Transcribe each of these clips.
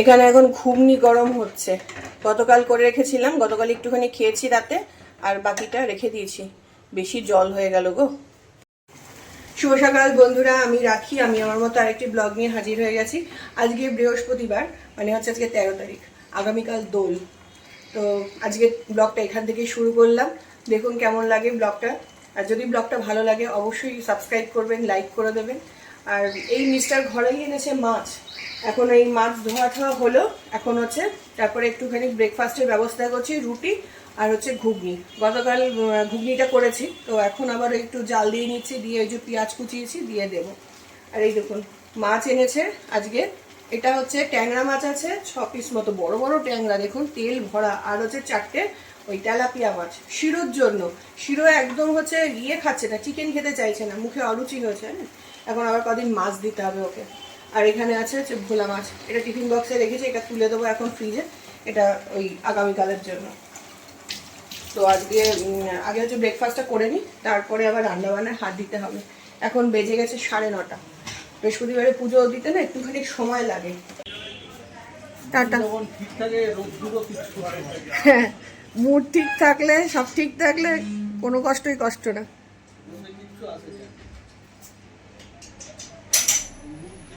এখানে এখন ঘুগনি গরম হচ্ছে। গতকাল করে রেখেছিলাম, গতকাল একটুখানি খেয়েছি রাতে, আর বাকিটা রেখে দিয়েছি। বেশি জল হয়ে গেল গো। শুভ সকাল বন্ধুরা, আমি রাখি, আমি আমার মতো আরেকটি ব্লগ নিয়ে হাজির হয়ে গেছি। আজকে বৃহস্পতিবার মানে হচ্ছে আজকে তেরো তারিখ, আগামীকাল দোল। তো আজকে ব্লগটা এখান থেকে শুরু করলাম। দেখুন কেমন লাগে ব্লগটা। আর যদি ব্লগটা ভালো লাগে, অবশ্যই সাবস্ক্রাইব করবেন লাইক করে দেবেন। আর এই মিস্টার ঘরেই এনেছে মাছ। এখন এই মাছ ধোয়া ঠোয়া হলো। এখন হচ্ছে তারপরে একটুখানি ব্রেকফাস্টের ব্যবস্থা করছি, রুটি আর হচ্ছে ঘুগনি। গতকাল ঘুগনিটা করেছি, তো এখন আবার একটু জাল দিয়ে নিচ্ছি, দিয়ে ওই যে পেঁয়াজ কুচিয়েছি, দিয়ে দেব। আর এই দেখুন, মাছ এনেছে আজকে। এটা হচ্ছে ট্যাংরা মাছ আছে, ছ পিস মতো, বড় বড় ট্যাংরা, দেখুন, তেল ভরা। আর হচ্ছে চারটে ওই তেলাপিয়া মাছ, শিরোর জন্য। শিরো একদম হচ্ছে ইয়ে খাচ্ছে না চিকেন খেতে চাইছে না, মুখে অরুচি হয়েছে হ্যাঁ এখন আবার কদিন মাছ দিতে হবে ওকে। আর এখানে আছে হচ্ছে ভোলা মাছ। এটা টিফিন বক্সে রেখেছি, এটা তুলে দেবো এখন ফ্রিজে এটা ওই আগামীকালের জন্য। তো আজকে আগে হচ্ছে ব্রেকফাস্টটা করে নিই তারপরে আবার রান্নাবান্নায় হাত দিতে হবে। এখন বেজে গেছে সাড়ে নটা। বৃহস্পতিবারে পুজো দিতে না একটুখানি সময় লাগে। হ্যাঁ মুড ঠিক থাকলে, সব ঠিক থাকলে কোনো কষ্টই কষ্ট না।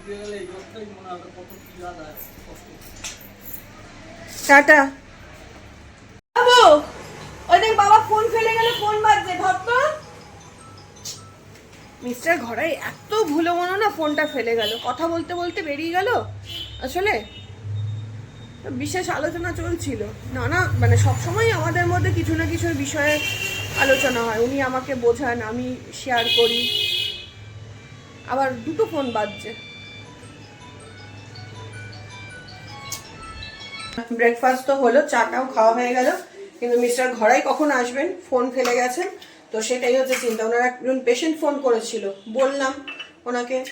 গেলে এই মনে হবে কত কি কষ্ট টাটা। বাবু ওই দেখ বাবা ফোন ফেলে গেলে ফোন বাজছে ধর তো। মিস্টার ঘরে এত ভুলো মনে না ফোনটা ফেলে গেল। কথা বলতে বলতে বেরিয়ে গেল। আসলে বিশেষ আলোচনা চলছিল। না না মানে সবসময় আমাদের মধ্যে কিছু না কিছু বিষয়ে আলোচনা হয়। উনি আমাকে বোঝান আমি শেয়ার করি। আবার দুটো ফোন বাজছে। ব্রেকফাস্ট তো হলো, চাটাও খাওয়া হয়ে গেল। কিন্তু মিস্টার ঘরাই কখন আসবেন? ফোন ফেলে গেছেন। তো সেটাই হচ্ছে চিন্তা। ওনার একজন পেশেন্ট ফোন করেছিল। বললাম ওনাকে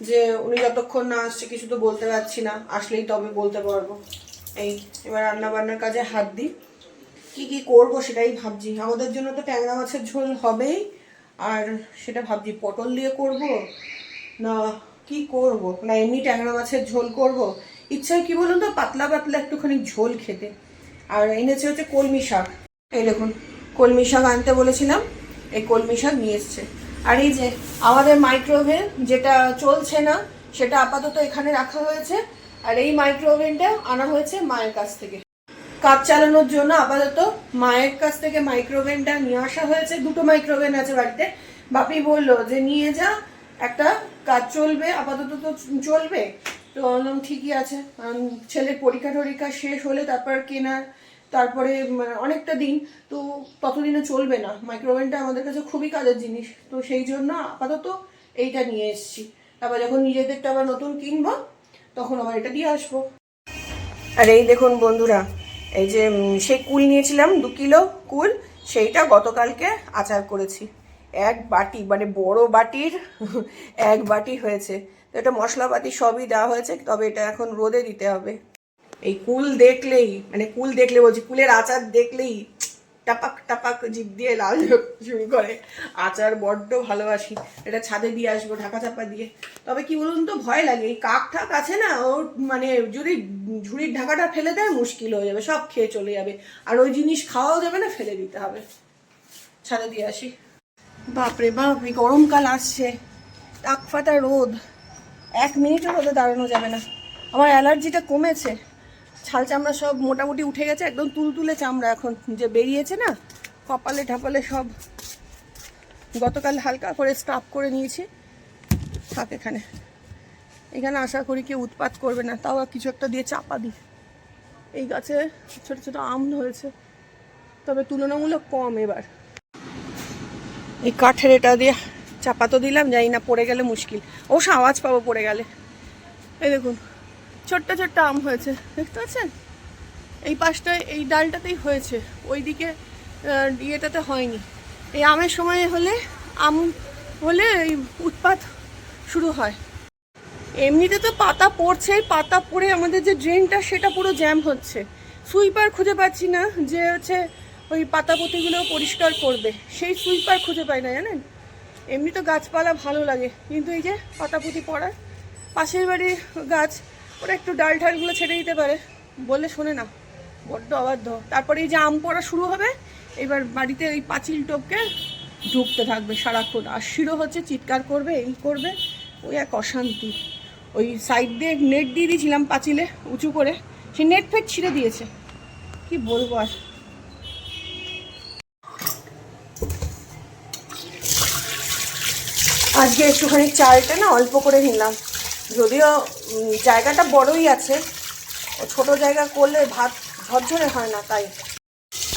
যে উনি যতক্ষণ না আসছে, কিছু তো বলতে পারছি না। আসলেই তবে বলতে পারব। এই, এবার রান্না বান্নার কাজে হাত দিই। কি কি করব সেটাই ভাবছি। আমাদের জন্য তো ট্যাংরা মাছের ঝোল হবেই। আর সেটা ভাবছি, পটল দিয়ে করব? না, কি করব? না, এমনি ট্যাংরা মাছের ঝোল করব? ইচ্ছা কি বলুন তো, পাতলা পাতলা একটুখানি ঝোল খেতে। আর এনেছে হচ্ছে কলমি শাক। এই দেখুন, কলমি শাক আনতে বলেছিলাম, এই কলমি শাক নিয়ে এসছে। আর এই যে আমাদের মাইক্রোওভেন যেটা চলছে না, সেটা আপাতত এখানে রাখা হয়েছে। আর এই মাইক্রোওভেনটা আনা হয়েছে মায়ের কাছ থেকে। কাজ চালানোর জন্য আপাতত মায়ের কাছ থেকে মাইক্রোওভেনটা নিয়ে আসা হয়েছে। দুটো মাইক্রোওভেন আছে বাড়িতে। বাপি বলল যে, নিয়ে যা, একটা কাজ চলবে, আপাতত তো চলবে। তো বললাম ঠিকই আছে। ছেলের পরীক্ষা টরীক্ষা শেষ হলে তারপর কেনার, তারপরে মানে অনেকটা দিন, তো ততদিনে চলবে না। মাইক্রোওভেনটা আমাদের কাছে খুবই কাজের জিনিস। তো সেই জন্য আপাতত এইটা নিয়ে এসেছি। তারপর যখন নিজেদেরটা আবার নতুন কিনবো, তখন আবার এটা দিয়ে আসব। আর এই দেখুন বন্ধুরা, এই যে সেই কুল নিয়েছিলাম, দু কিলো কুল, সেইটা গতকালকে আচার করেছি। এক বাটি মানে বড় বাটির, এক বাটি হয়েছে। তো এটা মশলাপাতি সবই দেওয়া হয়েছে, তবে এটা এখন রোদে দিতে হবে। এই কুল দেখলেই মানে কুল দেখলে বলছি, কুলের আচার দেখলেই টাপাক টাপাক জিভ দিয়ে লাল শুরু করে। আচার বড্ড ভালোবাসি, এটা ছাদে দিয়ে আসব ঢাকা চাপা দিয়ে। তবে কি বলুন তো, ভয় লাগে, এই কাক ঠাক আছে না, ও মানে যদি ঝুড়ির ঢাকাটা ফেলে দেয় মুশকিল হয়ে যাবে, সব খেয়ে চলে যাবে। আর ওই জিনিস খাওয়াও যাবে না, ফেলে দিতে হবে। ছাদে দিয়ে আসি। বাপরে বাপ, এই গরমকাল আসছে, টাক ফাটা রোদ। এক মিনিটও রোদে দাঁড়ানো যাবে না। আমার অ্যালার্জিটা কমেছে। ছাল চামড়া সব মোটামুটি উঠে গেছে, একদম তুলতুলে চামড়া এখন। যে বেরিয়েছে না, কপালে ঢাপালে সব। গতকাল হালকা করে স্টাফ করে নিয়েছি। থাক এখানে। এখানে আশা করি কেউ উৎপাত করবে না, তাও কিছু একটা দিয়ে চাপা দিই। এই গাছে ছোট ছোট আম হয়েছে তবে তুলনামূলক কম এবার। এই কাঠের এটা দিয়ে চাপা তো দিলাম, জানি না, পড়ে গেলে মুশকিল। অবশ্য আওয়াজ পাবো, পড়ে গেলে। এই দেখুন, ছোট্ট ছোট্ট আম হয়েছে, দেখতে পাচ্ছেন? এই পাশটায়, এই ডালটাতেই হয়েছে, ওইদিকে ইয়েটাতে হয়নি। এই আমের সময় হলে, আম হলে এই উৎপাত শুরু হয়। এমনিতে তো পাতা পড়ছেই পাতা পড়ে আমাদের যে ড্রেনটা সেটা পুরো জ্যাম হচ্ছে। সুইপার খুঁজে পাচ্ছি না যে হচ্ছে ওই পাতাপতিগুলো পরিষ্কার করবে। সেই সুইপার খুঁজে পাই না, জানেন? এমনি তো গাছপালা ভালো লাগে, কিন্তু এই যে পাতাপুতি পড়ার পাশের বাড়ির গাছ, ওরা একটু ডাল ঠালগুলো ছেড়ে দিতে পারে, বললে শোনে না, বড্ড অবাধ্য। তারপরে এই যে আম পড়া শুরু হবে, এবার বাড়িতে ওই পাঁচিল টপকে ঢুকতে থাকবে সারাক্ষণ। আর শিরো হচ্ছে চিৎকার করবে, এই করবে, ওই এক অশান্তি। ওই সাইড দিয়ে নেট দিয়ে দিয়েছিলাম পাঁচিলে, উঁচু করে, সে নেট ফেট ছিঁড়ে দিয়েছে। কি বলব আর? আজকে একটুখানি চালটা না অল্প করে নিলাম। যদিও জায়গাটা বড়ই আছে। ছোট জায়গা করলে ভাত ঝরঝরে হয় না, তাই।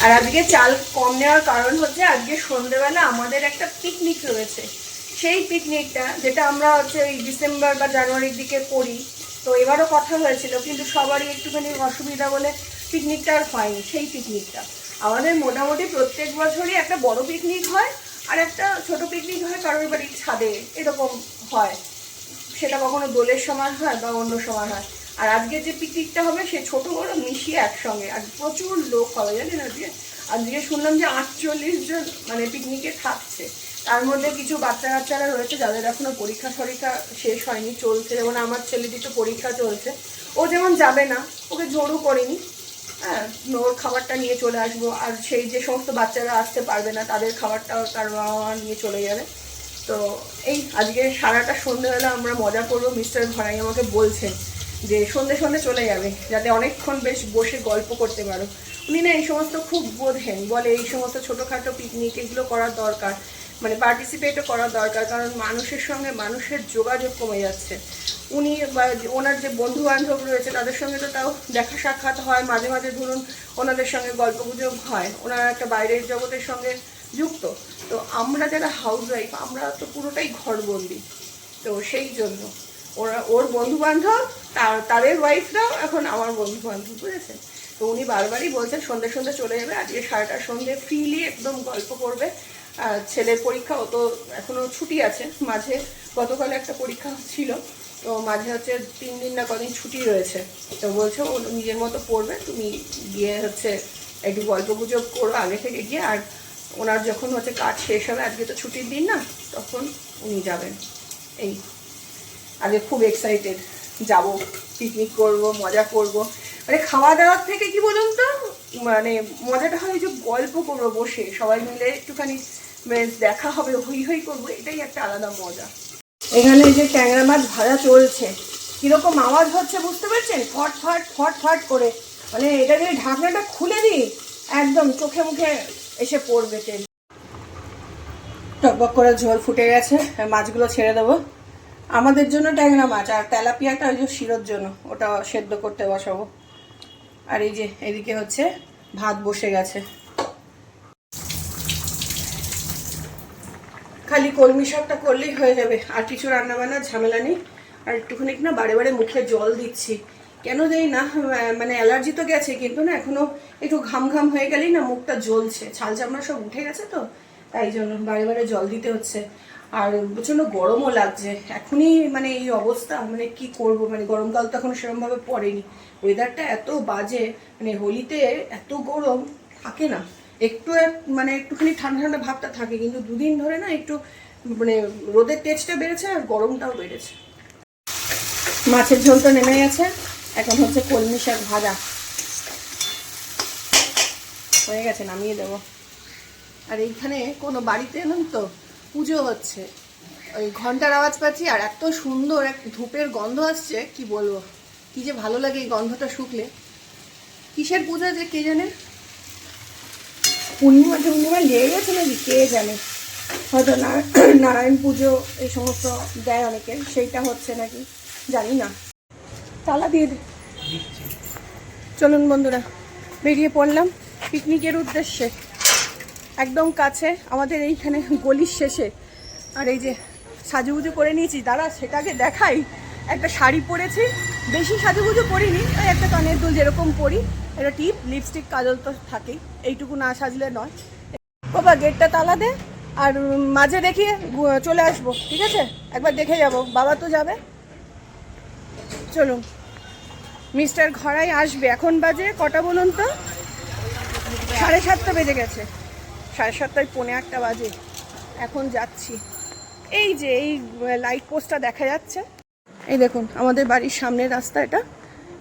আর আজকে চাল কম নেওয়ার কারণ হচ্ছে, আজকে সন্ধেবেলা আমাদের একটা পিকনিক রয়েছে। সেই পিকনিকটা যেটা আমরা হচ্ছে এই ডিসেম্বর বা জানুয়ারির দিকে করি। তো এবারও কথা হয়েছিল, কিন্তু সবারই একটুখানি অসুবিধা বলে পিকনিকটা আর হয়নি, সেই পিকনিকটা আমাদের মোটামুটি প্রত্যেক বছরই একটা বড় পিকনিক হয়। আর একটা ছোট পিকনিক হয় কারোর বাড়ির ছাদে, এরকম হয়। সেটা কখনো দোলের সময় হয় বা অন্য সময় হয়। আর আজকে যে পিকনিকটা হবে, সে ছোট বড় মিশিয়ে একসঙ্গে, আর প্রচুর লোক হবে জানেন আজকে। আজকে শুনলাম যে আটচল্লিশ জন মানে পিকনিকে থাকছে। তার মধ্যে কিছু বাচ্চা কাচ্চারা রয়েছে, যাদের এখনও পরীক্ষা সরীক্ষা শেষ হয়নি, চলছে। যেমন আমার ছেলেটি তো পরীক্ষা চলছে। ও যেমন যাবে না, ওকে জোরও করিনি। ওর খাবারটা নিয়ে চলে আসব। আর সেই যে সমস্ত বাচ্চারা আসতে পারবে না, তাদের খাবারটাও তার বাবা নিয়ে চলে যাবে। তো এই আজকে সারাটা সন্ধ্যেবেলা আমরা মজা করব। মিস্টার ঘরাই আমাকে বলছেন যে সন্ধে সন্ধে চলে যাবে, যাতে অনেকক্ষণ বেশ বসে গল্প করতে পারো। উনি না এই সমস্ত খুব বোঝেন, বলে এই সমস্ত ছোটোখাটো পিকনিক এগুলো করার দরকার। পার্টিসিপেটও করা দরকার, কারণ মানুষের সঙ্গে মানুষের যোগাযোগ কমে যাচ্ছে। উনি বা ওনার যে বন্ধু বান্ধব রয়েছে, তাদের সঙ্গে তো তাও দেখা সাক্ষাৎ হয়। মাঝে মাঝে ধরুন ওনাদের সঙ্গে গল্প গুজব হয়। ওনারা একটা বাইরের জগতের সঙ্গে যুক্ত। তো আমরা যারা হাউস ওয়াইফ আমরা তো পুরোটাই ঘরবন্দি। তো সেই জন্য ওরা, ওর বন্ধু বান্ধব তার, তাদের ওয়াইফরাও এখন আমার বন্ধু বান্ধব বুঝেছেন? তো উনি বারবারই বলছেন, সন্ধ্যে সন্ধ্যে চলে যাবে, আজকে সারাটা সন্ধ্যে ফ্রিলি একদম গল্প করবে। ছেলের পরীক্ষা, ও তো এখনও ছুটি আছে মাঝে। গতকাল একটা পরীক্ষা ছিল, তো মাঝে হচ্ছে তিন দিন না কদিন ছুটি রয়েছে। তো বলছে, ও নিজের মতো পড়বে, তুমি গিয়ে হচ্ছে একটু গল্প গুজব করো আগে থেকে গিয়ে, আর ওনার যখন হচ্ছে কাজ শেষ হবে, আজকে তো ছুটির দিন না, তখন উনি যাবেন। এই, আগে খুব এক্সাইটেড যাব পিকনিক করব, মজা করব। মানে খাওয়া দাওয়ার থেকে কি বলুন তো মানে মজাটা হয় যে গল্প করব বসে, সবাই মিলে একটুখানি বেশ, দেখা হবে, হই হই করব, এটাই একটা আলাদা মজা। এখানে যে ট্যাংরা মাছ ভাজা চলছে। কীরকম আওয়াজ হচ্ছে বুঝতে পারছেন? ফট ফট ফট ফট করে। মানে এটা যদি ঢাকনাটা খুলে দিই, একদম চোখে মুখে এসে পড়বে তেল টকবক করে ঝোল ফুটে গেছে মাছগুলো ছেড়ে দেবো। আমাদের জন্য ট্যাংরা মাছ, আর তেলাপিয়াটা ওই যে শিরোর জন্য, ওটা সেদ্ধ করতে বসাবো। আর এই যে, এদিকে হচ্ছে ভাত বসে গেছে। খালি কলমি শাকটা করলেই হয়ে যাবে। আর কিছু রান্না বান্নার ঝামেলা নেই। আর একটুখানি না বারে বারে মুখে জল দিচ্ছি। কেন দেই না মানে অ্যালার্জি তো গেছে, কিন্তু না এখনও একটু ঘাম ঘাম হয়ে গেলেই না মুখটা জ্বলছে। ছাল চামড়া সব উঠে গেছে তো, তাই জন্য বারে বারে জল দিতে হচ্ছে। আর প্রচণ্ড গরমও লাগছে। এখনই মানে এই অবস্থা মানে কি করব? মানে গরমকাল তো এখন সেরকমভাবে পড়েনি। ওয়েদারটা এত বাজে মানে হোলিতে এত গরম, থাকে না। একটু এক- মানে একটুখানি ঠান্ডা ঠান্ডা ভাবটা থাকে, কিন্তু দুদিন ধরে না একটু মানে রোদের তেজটা বেড়েছে আর গরমটাও বেড়েছে। মাছের ঝোল তো নেমে গেছে, এখন হচ্ছে কলমি শাক ভাজা। হয়ে গেছে, নামিয়ে দেবো। আর এইখানে কোনো বাড়িতে এলাম তো, পুজো হচ্ছে। ওই ঘণ্টার আওয়াজ পাচ্ছি, আর এত সুন্দর এক ধূপের গন্ধ আসছে, কি বলব? কি যে ভালো লাগে এই গন্ধটা শুকলে। কিসের পুজো যে কে জানে? পূর্ণিমা পূর্ণিমা লেগে গেছে নাকি? কে জানে? হয়তো নারায়ণ পুজো এই সমস্ত দেয় অনেকে। সেইটা হচ্ছে নাকি? জানি না। তালা দিয়ে দে। চলুন বন্ধুরা, বেরিয়ে পড়লাম পিকনিকের উদ্দেশ্যে। একদম কাছে, আমাদের এইখানে গলির শেষে। আর এই যে সাজুগুজু করে নিয়েছি। দাঁড়া, সেটাকে দেখাই। একটা শাড়ি পরেছি। বেশি সাজুগুজু করিনি, ওই একটা কানের দুল যেরকম পরি। একটা টিপ লিপস্টিক কাজল তো থাকেই। এইটুকু না সাজলে নয়। বাবা গেটটা তালা দে, আর মাঝে দেখিয়ে চলে আসব, ঠিক আছে? একবার দেখে যাব, বাবা তো যাবে। চলুন। মিস্টার ঘরাই আসবে। এখন বাজে কটা বলুন তো? সাড়ে সাতটা বেজে গেছে। সাড়ে সাতটায় পৌনে আটটা বাজে। এখন যাচ্ছি। এই যে, এই লাইট পোস্টটা দেখা যাচ্ছে। এই দেখুন, আমাদের বাড়ির সামনের রাস্তা এটা।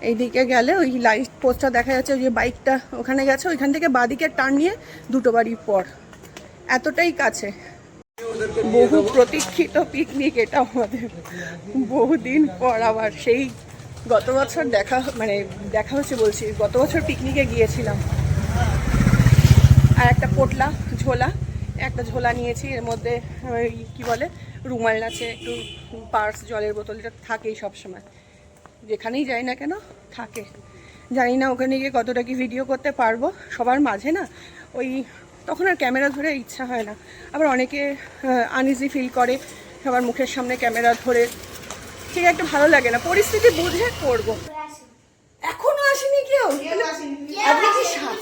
এইদিকে গেলে ওই লাইট পোস্টটা দেখা যাচ্ছে, ওই যে বাইকটা ওখানে গেছে, ওইখান থেকে বাদিকে টার্ন নিয়ে দুটো বাড়ির পর। এতটাই কাছে। বহু প্রতীক্ষিত পিকনিক এটা আমাদের। বহুদিন পর আবার সেই গত বছর দেখা মানে দেখা হচ্ছে বলছি, গত বছর পিকনিকে গিয়েছিলাম। আর একটা পোটলা ঝোলা, একটা ঝোলা নিয়েছি, এর মধ্যে কি বলে, রুমাল আছে, একটু পার্স জলের বোতল, এটা থাকেই সবসময়। যেখানেই যাই না কেন থাকে। জানি না ওখানে গিয়ে কতটা কি ভিডিও করতে পারব। সবার মাঝে না ওই তখন আর ক্যামেরা ধরে ইচ্ছা হয় না। আবার অনেকে আনইজি ফিল করে সবার মুখের সামনে ক্যামেরা ধরে। ঠিক একটা ভালো লাগে না। পরিস্থিতি বুঝে করব। এখনও আসেনি কেউ? কি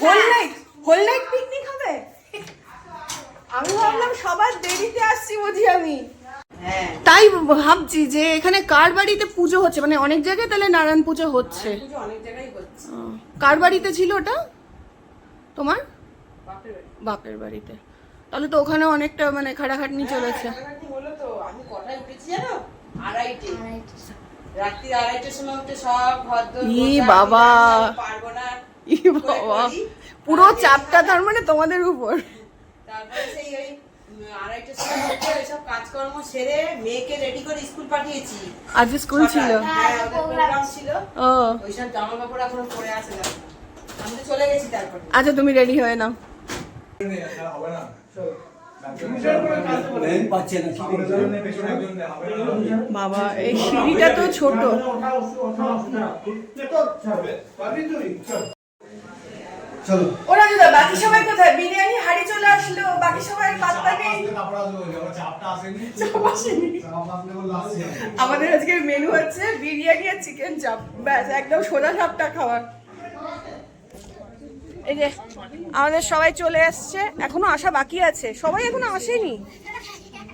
whole night whole night picnic হবে? আমি ভাবলাম সবার দেরিতে আসছি বুঝি আমি। তাই ভাবছি যে এখানে কার বাড়িতে পুজো হচ্ছে? মানে অনেক জায়গায় তাহলে নারায়ণ পুজো হচ্ছে। কার বাড়িতে ছিল ওটা? তোমার? বাপের বাড়িতে। তাহলে তো ওখানে অনেকটা মানে খাটাখাটনি চলেছে। দোর ই বাবা। পুরো চাপটা তার মানে তোমাদের উপর। তারপরে সেই আড়াইটের সময় কাজকর্ম সেরে মেয়েকে রেডি করে স্কুল পাঠিয়েছি। আজ স্কুল ছিল? হ্যাঁ ওদের প্রোগ্রাম ছিল। ও। ওইসব জামা কাপড় এখনও পরে আছে দেখো। আমি তো চলে গেছি তারপরে। আচ্ছা তুমি রেডি হয়ে নাও। না বাবা এই সিঁড়িটা তো ছোট। চলো। ওরা যদি বাকি সবাই কোথায়? বিরিয়ানি হাড়ি চলে আসলো বাকি সবাই পাত্তা নেই আসছে আমাদের আজকে মেনু হচ্ছে বিরিয়ানি আর চিকেন চাপ ব্যাস একদম সোজা সাপটা খাবার এই যে আমাদের সবাই চলে এসছে এখনও আসা বাকি আছে। সবাই এখনও আসেনি।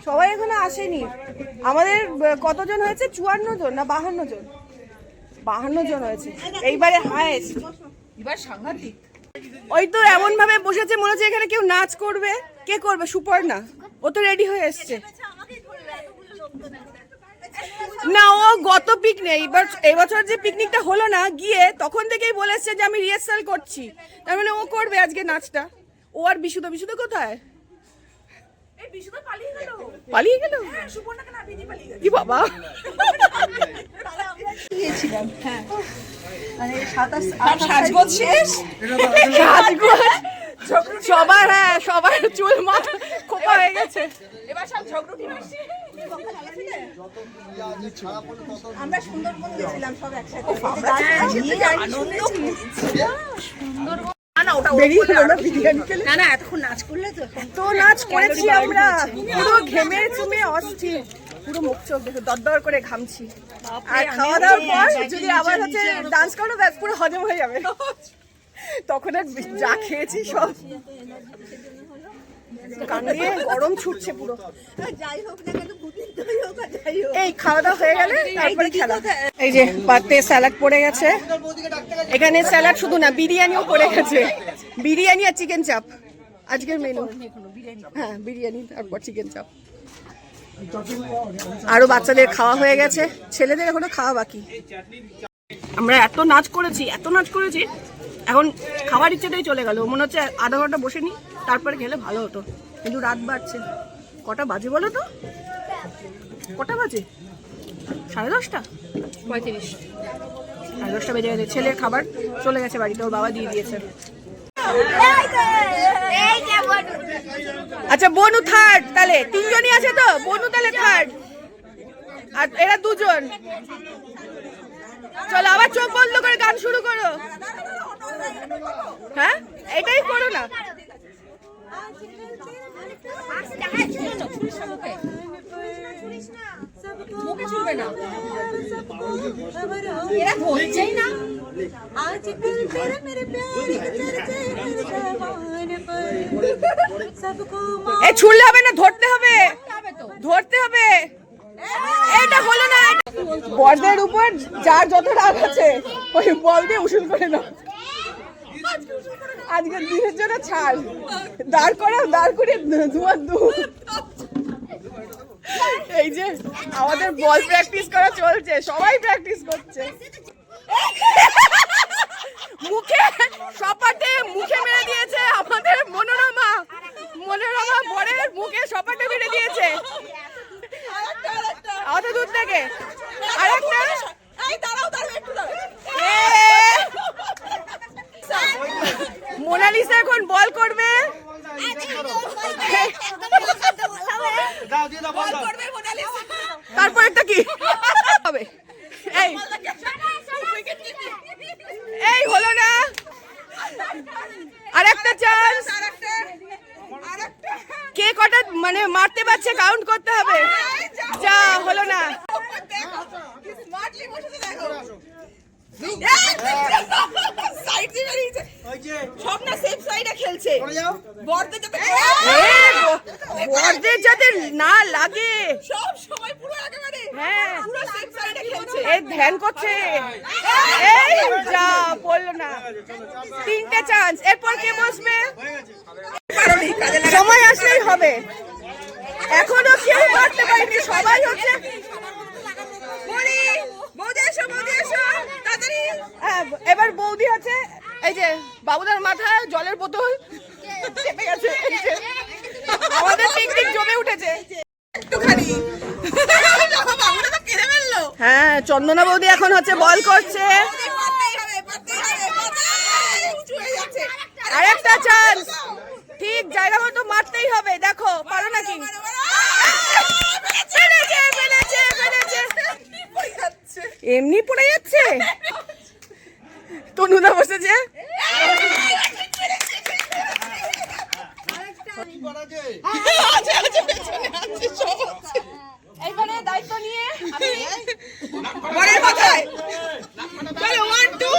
সবাই এখনও আসেনি। আমাদের কতজন হয়েছে? চুয়ান্ন জন না বাহান্ন জন? বাহান্ন জন হয়েছে। এইবারে হায়েস্ট এবার সাংঘাতিক। ওই তো এমন ভাবে বসেছে, মনে হচ্ছে এখানে কেউ নাচ করবে। কে করবে? সুপর্ণা। ও তো রেডি হয়ে এসছে। না, ও গত পিকনিক এবার এবছর যে পিকনিকটা হলো না, গিয়ে তখন থেকেই বলেছে যে আমি রিহার্সাল করছি। তার মানে ও করবে আজকে নাচটা। ও আর বিশুদ্ধ বিশুদ্ধ কোথায়? পালিয়ে গেল। কি বাবা? সাজগোজ শেষ? সাজগোজ? সবার হ্যাঁ সবার চুল মাথা খোপা হয়ে গেছে। এবার সব ঝগড়ুটি মারছি আমরা সুন্দরবন গেছিলাম সব একসাথে। না না না এতক্ষণ নাচ করলে তো। নাচ করেছি আমরা। পুরো ঘেমে চুমে অস্থির। পুরো মুখ চোখ দেখে দরদর করে ঘামছি। আর খাওয়া দাওয়ার পর যদি আবার হচ্ছে ডান্স করো ব্যাস পুরো হজম হয়ে যাবে। তখন আর যা খেয়েছি সব। কান দিয়ে গরম ছুটছে পুরো। যাই হোক না কেন এই খাওয়া দাওয়া হয়ে গেলে তারপরে খেলা। এই যে পাতে স্যালাড পড়ে গেছে। এখানে স্যালাড শুধু না বিরিয়ানিও পড়ে গেছে। বিরিয়ানি আর চিকেন চাপ। আজকের মেনু হ্যাঁ বিরিয়ানি তারপর চিকেন চাপ। আরও বাচ্চাদের খাওয়া হয়ে গেছে। ছেলেদের এখনও খাওয়া বাকি। আমরা এত নাচ করেছি এত নাচ করেছি এখন খাবার ইচ্ছেটাই চলে গেল। মনে হচ্ছে আধা ঘণ্টা বসে নি। তারপরে গেলে ভালো হতো। কিন্তু রাত বাড়ছে। কটা বাজে বলো তো? কটা বাজে? সাড়ে দশটা? পঁয়ত্রিশ। সাড়ে দশটা বেজে গেছে। ছেলের খাবার চলে গেছে বাড়িতে ওর বাবা দিয়ে দিয়েছে। আচ্ছা বনু থার্ড তাহলে। তিনজনই আছে তো? বনু তাহলে থার্ড আর এরা দুজন। চলো আবার চোখ বন্ধ করে গান শুরু করো। হ্যাঁ? এটাই করো না। এরা ধরছেই না आजकल तेरा मेरे प्यार के चर्चे हर जबान पर सबको এ ছুড়লে হবে না ধরতে হবে ধরতে হবে এটা হলো না বলদের উপর যার যত রাগ আছে ওই বল দিয়ে উসুল করে দাও আজকের দিনের জন্য ছাড়। দাঁড় করে দাঁড় করে ধোয়ার দু। এই যে আমাদের বল প্র্যাকটিস করা চলছে সবাই প্র্যাকটিস করছে। মুখে সপাটে মুখে মেরে দিয়েছে আমাদের মনোরমা। মনোরমা বরের মুখে সপাটে মেরে দিয়েছে। অত দূর থেকে। আরেকটা। এই দাঁড়াও দাঁড়াও একটু দাঁড়াও। এখন বল করবে। তারপর একটা কি? হবে। এই। এই হলো না। আরেকটা চান্স কে কটা মানে মারতে পারছে কাউন্ট করতে হবে। যা, হলো না। সব না সেফ সাইডে খেলছে। বড়দের যাতে বড়দের যাতে না লাগে। সব সময় পুরো একেবারে হ্যাঁ। পুরো সেফ সাইডে খেলছে। এই ধ্যান করছে। এই যা বলল না। তিনটে চান্স এরপর কে বসবে? সময় আসলেই হবে। এখনও কেউ মারতে পারেনি। সবাই হচ্ছে বৌদি এসো, বৌদি এসো, তাড়াতাড়ি। হ্যাঁ, এবার বৌদি আছে এই যে বাবুদার মাথায় জলের বোতল চেপে গেছে আমাদের পিকনিক জমে উঠেছে। একটুখানি। হ্যাঁ চন্দনা বৌদি এখন হচ্ছে বল করছে। আরেকটা চান্স ঠিক জায়গা মতো মারতেই হবে দেখো পারো নাকি? এমনি পড়ে যাচ্ছে? তনুদা বসেছে। এইবারে দায়িত্ব নিয়ে আমি বরের মাথায় চলো ওয়ান টু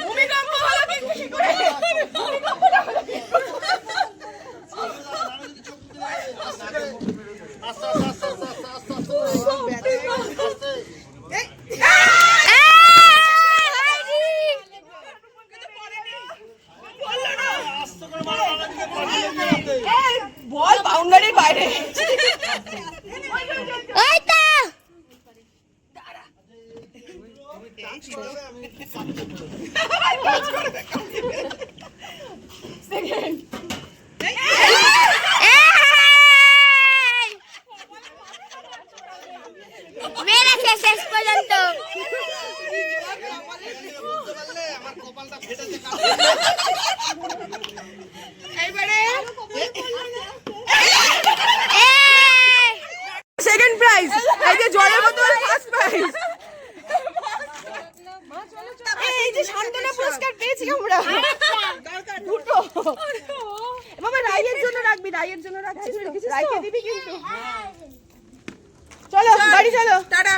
ভূমিকম্প হলো কিন্তু কি করে ভূমিকম্পটা হলো কি করে? এই, বল বাউন্ডারির বাইরে Second. মেরেছে শেষ পর্যন্ত এইবারে সেকেন্ড প্রাইজ এই যে জলের বোতল ফার্স্ট প্রাইজ এই যে শান্তনা পুরস্কার পেয়েছি আমরা দুটো এ বাবা রাইয়ের জন্য রাখবি রাইয়ের জন্য রাখছিস তো? রাইকে দিবি কিন্তু চলো বাড়ি চলো টাটা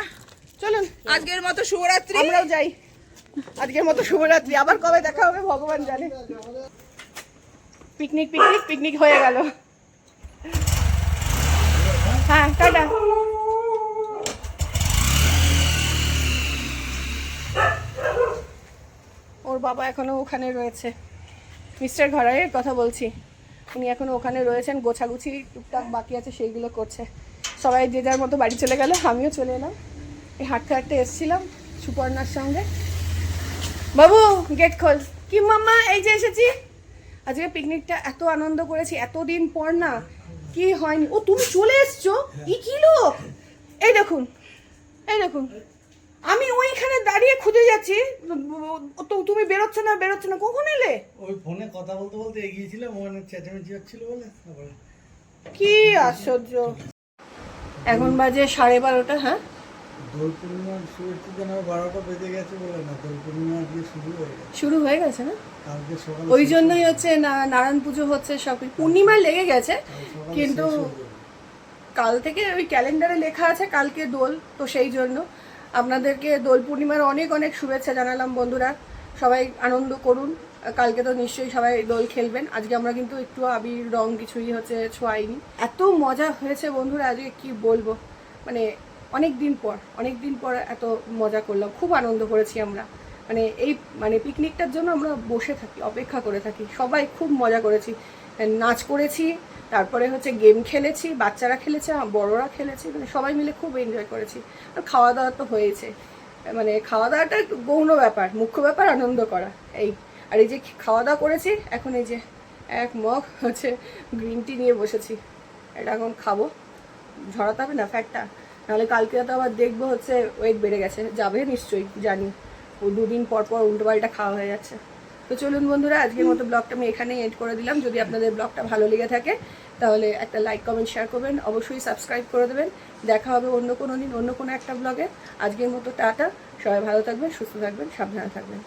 চলুন আজকের মতো শুভরাত্রি। আমরাও যাই। আজকের মতো শুভরাত্রি। আবার কবে দেখা হবে, ভগবান জানে। পিকনিক পিকনিক পিকনিক হয়ে গেল। হ্যাঁ টাটা। ওর বাবা এখনও ওখানে রয়েছে। মিস্টার ঘরাইয়ের কথা বলছি। উনি এখনও ওখানে রয়েছেন, গোছাগুছি টুকটাক বাকি আছে, সেইগুলো করছে। সবাই যে যার মতো বাড়ি চলে গেল, আমিও চলে এলাম। এই হাঁটতে হাঁটতে এসেছিলাম সুপর্ণার সঙ্গে। বাবু গেট খোল। কি মাম্মা এই যে এসেছি। আজকে পিকনিকটা এত আনন্দ করেছি এতদিন পর না কি হয়নি। ও তুমি চলে এসছো? ই কি লোক? এই দেখুন এই দেখুন। আমি ওইখানে দাঁড়িয়ে খুঁজে যাচ্ছি। তো তুমি বেরোচ্ছে না বেরোচ্ছে না কখন এলে? ওই ফোনে কথা বলতে বলতে এগিয়েছিলাম ওখানে চেঁচামেচি হচ্ছিল বলে। কি আশ্চর্য। এখন বাজে সাড়ে বারোটা হ্যাঁ? দোল পূর্ণিমার শুভেচ্ছা জানাবে বারোটা বেজে গেছে বলে না দোল পূর্ণিমা দিয়ে শুরু হয়ে গেছে। শুরু হয়ে গেছে না? কালকে সকালে ওই জন্যই হচ্ছে না- নারায়ণ পুজো হচ্ছে সব কিছু। পূর্ণিমায় লেগে গেছে কিন্তু। কাল থেকে ওই ক্যালেন্ডারে লেখা আছে কালকে দোল তো সেই জন্য আপনাদেরকে দোল পূর্ণিমার অনেক অনেক শুভেচ্ছা জানালাম বন্ধুরা। সবাই আনন্দ করুন কালকে তো নিশ্চয়ই সবাই দোল খেলবেন। আজকে আমরা কিন্তু একটু আবির রং কিছুই হচ্ছে ছোঁয়াইনি। এত মজা হয়েছে বন্ধুরা আজকে কি বলব? মানে অনেক দিন পর অনেক দিন পর এত মজা করলাম, খুব আনন্দ করেছি আমরা। মানে এই মানে পিকনিকটার জন্য আমরা বসে থাকি, অপেক্ষা করে থাকি, সবাই খুব মজা করেছি। নাচ করেছি, তারপরে হচ্ছে গেম খেলেছি, বাচ্চারা খেলেছে, বড়রা খেলেছে মানে সবাই মিলে খুব এনজয় করেছি। আর খাওয়া দাওয়া তো হয়েছে। মানে খাওয়া দাওয়াটা একটু গৌণ ব্যাপার, মুখ্য ব্যাপার আনন্দ করা, এই। আর এই যে খাওয়া দাওয়া করেছি, এখন এই যে এক মগ হচ্ছে গ্রিন টি নিয়ে বসেছি। এটা এখন খাব। ঝরাতে হবে না ফ্যাটটা তাহলে কালকে তো আবার দেখব হচ্ছে ওয়েট বেড়ে গেছে। যাবে নিশ্চয়ই, জানি। ও দুদিন পর পর উল্টোপাল্টা খাওয়া হয়ে যাচ্ছে। তো চলুন বন্ধুরা, আজকের মতো ব্লগটা আমি এখানেই এড করে দিলাম। যদি আপনাদের ব্লগটা ভালো লেগে থাকে, তাহলে একটা লাইক কমেন্ট শেয়ার করবেন। অবশ্যই সাবস্ক্রাইব করে দেবেন। দেখা হবে অন্য কোনো দিন, অন্য কোনো একটা ব্লগে। আজকের মতো টাটা। সবাই ভালো থাকবেন, সুস্থ থাকবেন, সাবধানে থাকবেন।